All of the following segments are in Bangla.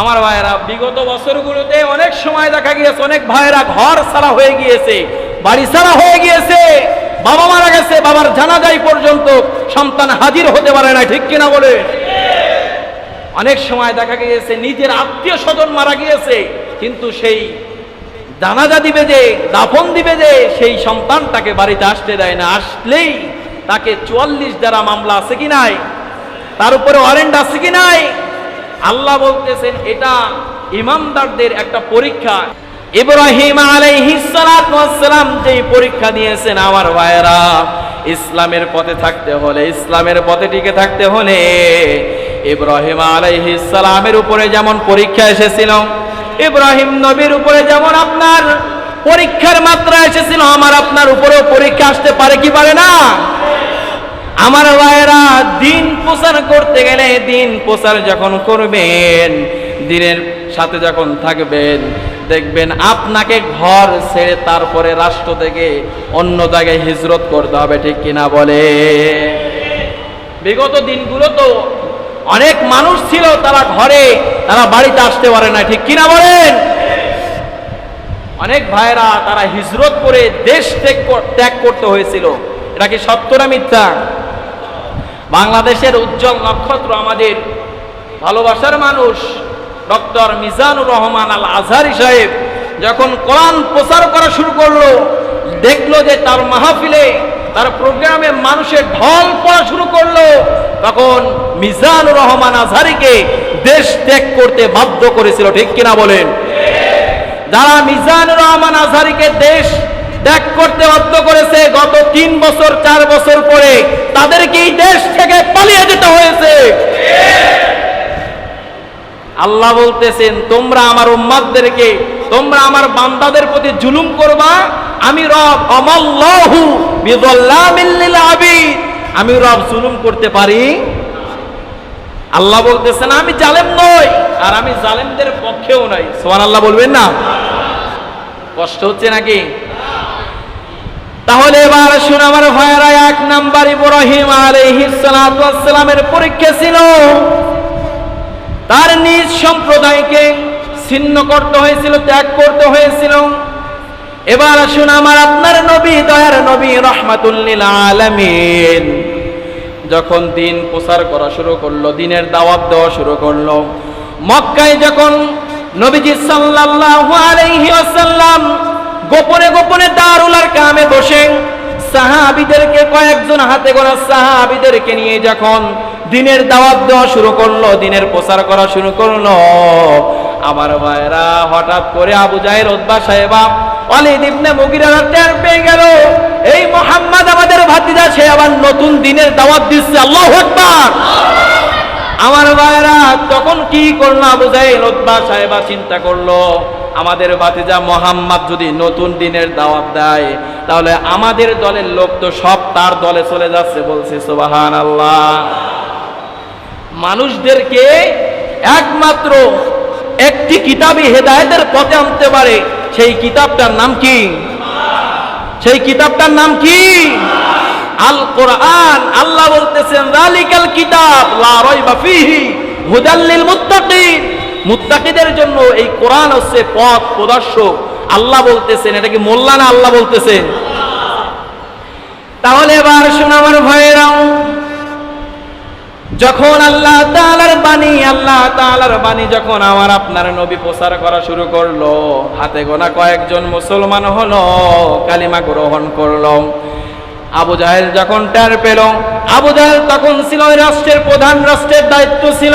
আমার ভাইয়েরা, বিগত বছরগুলোতে অনেক সময় দেখা গিয়েছে, অনেক ভাইয়েরা ঘর ছাড়া হয়ে গিয়েছে, বাড়ি ছাড়া হয়ে গিয়েছে, বাবা মারা গেছে, বাবার জানাজাই পর্যন্ত সন্তান হাজির হতে পারে না, ঠিক কিনা বলে? অনেক সময় দেখা গিয়েছে, নিজের আত্মীয় স্বজন মারা গিয়েছে, কিন্তু সেই জানাজা দিবে যে, দাফন দিবে যে, সেই সন্তানটাকে বাড়িতে আসতে দেয় না। আসলেই তাকে চুয়াল্লিশ দ্বারা মামলা আছে কি নাই? তার উপরে ওয়ারেন্ট আছে কি নাই? আল্লাহ বলতেছেন, এটা ইমামদারদের একটা পরীক্ষা। ইব্রাহিম আলাইহিসসালাম যেই পরীক্ষা দিয়েছেন আমার ভাইয়েরা, ইসলামের পথে থাকতে হলে, ইসলামের পথে টিকে থাকতে হলে, ইব্রাহিম আলাইহিসসালামের উপরে যেমন পরীক্ষা এসেছিল, ইব্রাহিম নবীর উপরে যেমন আপনার পরীক্ষার মাত্রা এসেছিল, আমার আপনার উপরেও পরীক্ষা আসতে পারে কি পারে না? আমার ভাইয়েরা, দিন প্রচার করতে গেলে দিন প্রচার যখন করবেন, দিনের সাথে যখন থাকবেন, দেখবেন আপনাকে ঘর ছেড়ে তারপরে রাষ্ট্র থেকে অন্য জায়গায় হিজরত করতে হবে, ঠিক কিনা বলে? বিগত দিনগুলো তো অনেক মানুষ ছিল, তারা ঘরে, তারা বাড়িতে আসতে পারে না, ঠিক কিনা বলেন? অনেক ভাইরা তারা হিজরত করে দেশ ত্যাগ করতে হয়েছিল। এটা কি সত্য না মিথ্যা? বাংলাদেশের উজ্জ্বল নক্ষত্র আমাদের ভালোবাসার মানুষ, ডক্টর মিজানুর রহমান আল আজহারি সাহেব যখন কোরআন প্রচার করা শুরু করল, দেখল যে তার মাহফিলে, তার প্রোগ্রামে মানুষের ঢল পড়া শুরু করল, তখন মিজানুর রহমান আজহারিকে দেশ ত্যাগ করতে বাধ্য করেছিল। ঠিক কিনা বলেন? যারা মিজানুর রহমান আজহারিকে দেশ ত্যাগ করতে বাধ্য করেছে গত তিন বছর, চার বছর পরে। তাদেরকে এই দেশ থেকে পালিয়ে যেতে হয়েছে। আল্লাহ বলতেছেন, তোমরা আমার উম্মাদদেরকে, তোমরা আমার বান্দাদের প্রতি জুলুম করবা। আমি রব অমাল্লাহু বিযাল্লামিল লিল আবিদ। আমি রব জুলুম করতে পারি। আল্লাহ বলতেছেন, আমি জালেম নই, আর আমি জালেমদের পক্ষেও নই। সোমান আল্লাহ বলবেন না? কষ্ট হচ্ছে নাকি? তাহলে এবার শুন আমার ভাইয়েরা এক নাম্বার ইব্রাহিম আলাইহিস সালাতু পরীক্ষা ছিল। তার নিজ সম্প্রদায়কে ছিন্ন করতে হয়েছিল, ত্যাগ করতে হয়েছিল। এবার আসুন আমার আপনার নবী, দয়ার নবী রহমাতুল্লিল আলামিন যখন দিন প্রচার করা শুরু করল, দিনের দাওয়াত দেওয়া শুরু করল, মক্কায় যখন নবীজি সাল্লাল্লাহু আলাইহি ওয়াসাল্লাম গোপনে গোপনে দারুলার কামে বসে। সাহাবিদেরকে কয়েকজন হাতে গোনা সাহাবিদেরকে নিয়ে যখন দিনের দাওয়াত দেওয়া শুরু করল, দিনের প্রচার করা শুরু করল, আমার ভাইরা হঠাৎ করে আবু জাহের উদ্বা সাহেবা অলিদ ইবনে মুগিরারা টের পেয়ে গেল, এই মোহাম্মদ আমাদের ভাতিজা, সে আবার নতুন দিনের দাওয়াত দিচ্ছে, আল্লাহু আকবার! আমার ভাইরা তখন কি করল, আবু জাহেল উদ্বা সাহেবা চিন্তা করল আমাদের ভাতিজা মোহাম্মদ যদি নতুন দিনের দাওয়াত দেয়, তাহলে আমাদের দলের লোক তো সব তার দলে চলে যাচ্ছে বলছে সুবাহান আল্লাহ মানুষদেরকে একমাত্র একটি কিতাবই হেদায়েতের পথে আনতে পারে, সেই কিতাবটার নাম কি? সেই কিতাবটার নাম কি? আল কোরআন আল্লাহ বলতেছেন রালিকাল কিতাব, লা রাইবা ফিহি হুদাল লিল মুত্তাকিন। মুত্তাকিদের জন্য এই কোরআন হচ্ছে পথ প্রদর্শক। আল্লাহ বলতেছেন, এটা কি মোল্লা না আল্লাহ বলতেছেন? তাহলে এবার শোনা আমার ভাইয়েরাও যখন আল্লাহ তাআলার বাণী, আল্লাহ তাআলার বাণী যখন আমার আপনার নবী প্রচার করা শুরু করল, হাতে গোনা কয়েকজন মুসলমান হলো, কালিমা গ্রহণ করল। আবু জাহেল যখন টের পেল, আবু জাহেল তখন ছিল রাষ্ট্রের প্রধান, রাষ্ট্রের দায়িত্ব ছিল।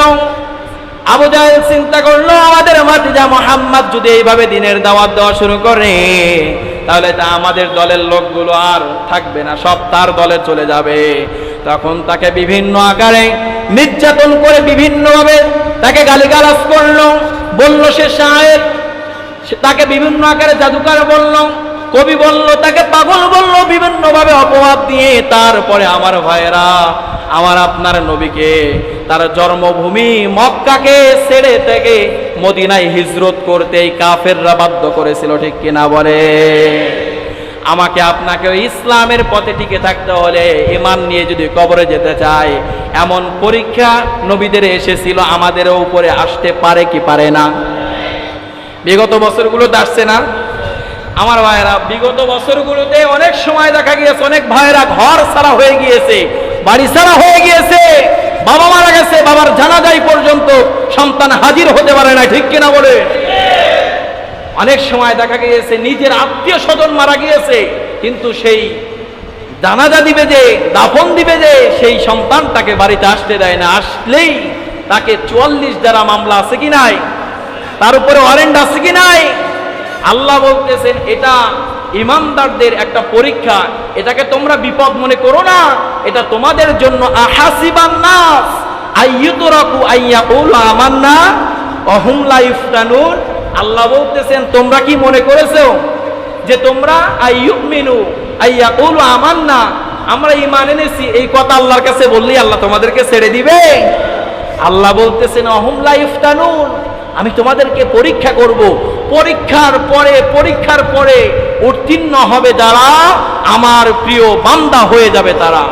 আবু জাহেল চিন্তা করল, আমাদের ভাতিজা মোহাম্মদ যদি এইভাবে দিনের দাওয়াত দেওয়া শুরু করে, তাহলে তা আমাদের দলের লোকগুলো আর থাকবে না, সব তার দলে চলে যাবে। তখন তাকে বিভিন্ন আকারে নির্যাতন করে বিভিন্নভাবে তাকে গালিগালাজ করল, বলল, সে শায়ের সে তাকে বিভিন্ন আকারে জাদুকার বলল, কবি বলল, তাকে পাগল বলল বিভিন্ন ভাবে অপবাদ দিয়ে, তারপরে আমার ভাইয়েরা, আমার আপনার নবীকে তার জন্মভূমি মক্কাকে ছেড়ে থেকে মদিনায় হিজরত করতে এই কাফেররা বাধ্য করেছিল, ঠিক কিনা বলে? আমাকে আপনাকে ইসলামের পথে টিকে থাকতে হলে ইমান নিয়ে যদি কবরে যেতে চায় এমন পরীক্ষা নবীদের এসেছিল আমাদেরও উপরে আসতে পারে কি পারে না? বিগত বছরগুলোতে আসছে না? আমার ভাইয়েরা, বিগত বছরগুলোতে অনেক সময় দেখা গিয়েছে, অনেক ভাইয়েরা ঘর ছাড়া হয়ে গিয়েছে, বাড়ি ছাড়া হয়ে গিয়েছে। বাবা মারা গেছে, বাবার জানাজাই পর্যন্ত সন্তান হাজির হতে পারে না, ঠিক কিনা বলে? অনেক সময় দেখা গিয়েছে, নিজের আত্মীয় স্বজন মারা গিয়েছে, কিন্তু সেই জানাজা দিবে যে, দাফন দিবে যে, সেই সন্তানটাকে বাড়িতে আসতে দেয় না। আসলেই তাকে চুয়াল্লিশ দ্বারা মামলা আছে কি নাই? তার উপরে ওয়ারেন্ট আছে কি নাই? আল্লাহ বলতেছেন, এটা ইমানদারদের একটা পরীক্ষা। এটাকে তোমরা বিপদ মনে করো না। এটা তোমাদের জন্য আহাসিবান নাস। আইয়ুতরাকু আইয়াকুল আমান্না, অহুম লা ইফতানুন। আল্লাহ বলতেছেন, তোমরা কি মনে করেছ যে তোমরা আইয়ুমিনু আইয়াকুল আমান্না? আমরা ঈমান এনেছি, এই কথা আল্লাহর কাছে বললেই আল্লাহ তোমাদেরকে ছেড়ে দিবে। আল্লাহ বলতেছেন, অহুম লা ইফতানুন, আমি তোমাদেরকে পরীক্ষা করব। পরীক্ষার পরে পরীক্ষার পরে উত্তীর্ণ হবে যারা আমার প্রিয় বান্দা হয়ে যাবে তারা।